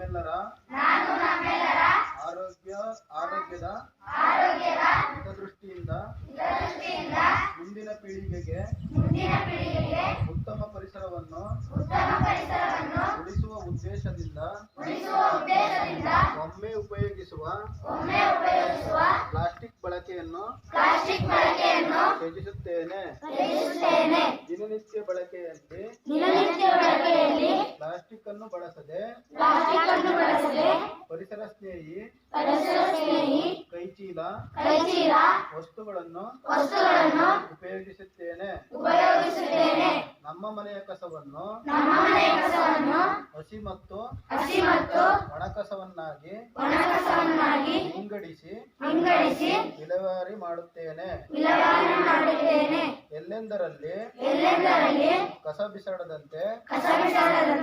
ನಮ್ಮೆಲ್ಲರ ಆರೋಗ್ಯ ಆರೋಗ್ಯದ ಹಿತದೃಷ್ಟಿಯಿಂದ ಮುಂದಿನ ಪೀಳಿಗೆಗೆ ಉತ್ತಮ ಪರಿಸರವನ್ನು ಉಳಿಸುವ ಉದ್ದೇಶದಿಂದ ಒಮ್ಮೆ ಉಪಯೋಗಿಸುವ ಪ್ಲಾಸ್ಟಿಕ್ ಬಳಕೆಯನ್ನು ತ್ಯಜಿಸುತ್ತೇನೆ. ದಿನನಿತ್ಯ ಬಳಕೆಯಲ್ಲಿ ಪ್ಲಾಸ್ಟಿಕ್ ಅನ್ನು ಬಳಸದೆ ಪರಿಸರ ಸ್ನೇಹಿ ಕೈಚೀಲ ವಸ್ತುಗಳನ್ನು ಉಪಯೋಗಿಸುತ್ತೇನೆ. ನಮ್ಮ ಮನೆಯ ಕಸವನ್ನು ಹಸಿ ಮತ್ತು ಒಣ ಕಸವನ್ನಾಗಿ ವಿಂಗಡಿಸಿ ವಿಂಗಡಿಸಿ ವಿಲೇವಾರಿ ಮಾಡುತ್ತೇನೆ. ವಿಲೇವಾರಿ ಮಾಡುತ್ತೇನೆ. ಎಲ್ಲೆಂದರಲ್ಲಿ ಎಲ್ಲೆಂದರಲ್ಲಿ ಕಸ ಬಿಸಾಡದಂತೆ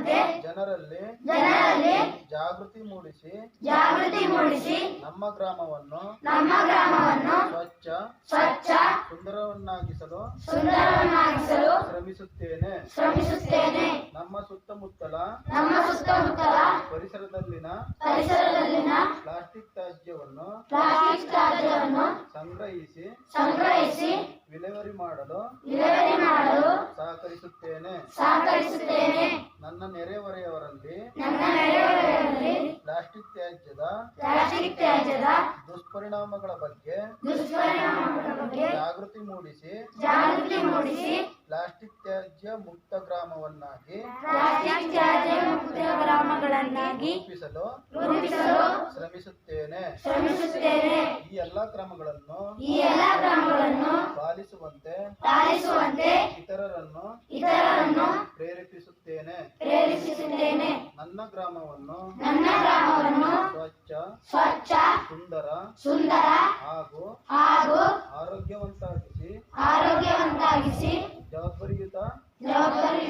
ಬಿಸಾಡದಂತೆ ಜನರಲ್ಲಿ ಜನರಲ್ಲಿ ಜಾಗೃತಿ ಮೂಡಿಸಿ ಜಾಗೃತಿ ಮೂಡಿಸಿ ನಮ್ಮ ಗ್ರಾಮವನ್ನು ನಮ್ಮ ಗ್ರಾಮವನ್ನು ಸ್ವಚ್ಛ ಸ್ವಚ್ಛ ಸುಂದರವನ್ನಾಗಿಸಲು ಸುಂದರವನ್ನಾಗಿಸಲು ಶ್ರಮಿಸುತ್ತೇನೆ. ಶ್ರಮಿಸುತ್ತೇನೆ. ನಮ್ಮ ಸುತ್ತಮುತ್ತಲ ನಮ್ಮ ಸುತ್ತಮುತ್ತಲ ಪರಿಸರದಲ್ಲಿನ ಪರಿಸರದಲ್ಲಿನ ಪ್ಲಾಸ್ಟಿಕ್ ತ್ಯಾಜ್ಯವನ್ನು ಪ್ಲಾಸ್ಟಿಕ್ ತ್ಯಾಜ್ಯವನ್ನು ಸಂಗ್ರಹಿಸಿ ಸಂಗ್ರಹಿಸಿ ವಿಲೇವಾರಿ ಮಾಡಲು ವಿಲೇವಾರಿ ಮಾಡಲು ಸಹಕರಿಸುತ್ತೇನೆ. ಸಹಕರಿಸುತ್ತೇನೆ. ನನ್ನ ನೆರೆಹೊರೆಯವರಲ್ಲಿ ಪ್ಲಾಸ್ಟಿಕ್ ತ್ಯಾಜ್ಯದ ಪ್ಲಾಸ್ಟಿಕ್ ತ್ಯಾಜ್ಯದ ದುಷ್ಪರಿಣಾಮಗಳ ಬಗ್ಗೆ ಜಾಗೃತಿ ಮೂಡಿಸಿ ಜಾಗೃತಿ ಮೂಡಿಸಿ ಪ್ಲಾಸ್ಟಿಕ್ ತ್ಯಾಜ್ಯ ಮುಕ್ತ ಗ್ರಾಮವನ್ನಾಗಿ ಪ್ಲಾಸ್ಟಿಕ್ ತ್ಯಾಜ್ಯ ಮುಕ್ತ ಗ್ರಾಮಗಳನ್ನಾಗಿ ರೂಪಿಸಲು ರೂಪಿಸಲು ಶ್ರಮಿಸುತ್ತೇನೆ. ಶ್ರಮಿಸುತ್ತೇನೆ. ಈ ಎಲ್ಲಾ ಕ್ರಮಗಳನ್ನು ಈ ಎಲ್ಲಾ ಕ್ರಮಗಳನ್ನು ಪಾಲಿಸುವಂತೆ ಪಾಲಿಸುವಂತೆ ಇತರರನ್ನು ಇತರರನ್ನು ಪ್ರೇರೇಪಿಸುತ್ತೇನೆ ನನ್ನ ಗ್ರಾಮವನ್ನು ನನ್ನ ಗ್ರಾಮವನ್ನು ಸ್ವಚ್ಛ ಸ್ವಚ್ಛ ಸುಂದರ ಸುಂದರ ಹಾಗೂ ಹಾಗೂ ಆರೋಗ್ಯವಂತಾಗಿಸಿ ಆರೋಗ್ಯವಂತಾಗಿಸಿ ಜವಾಬ್ದಾರಿಯುತ ಜವಾಬ್ದಾರಿ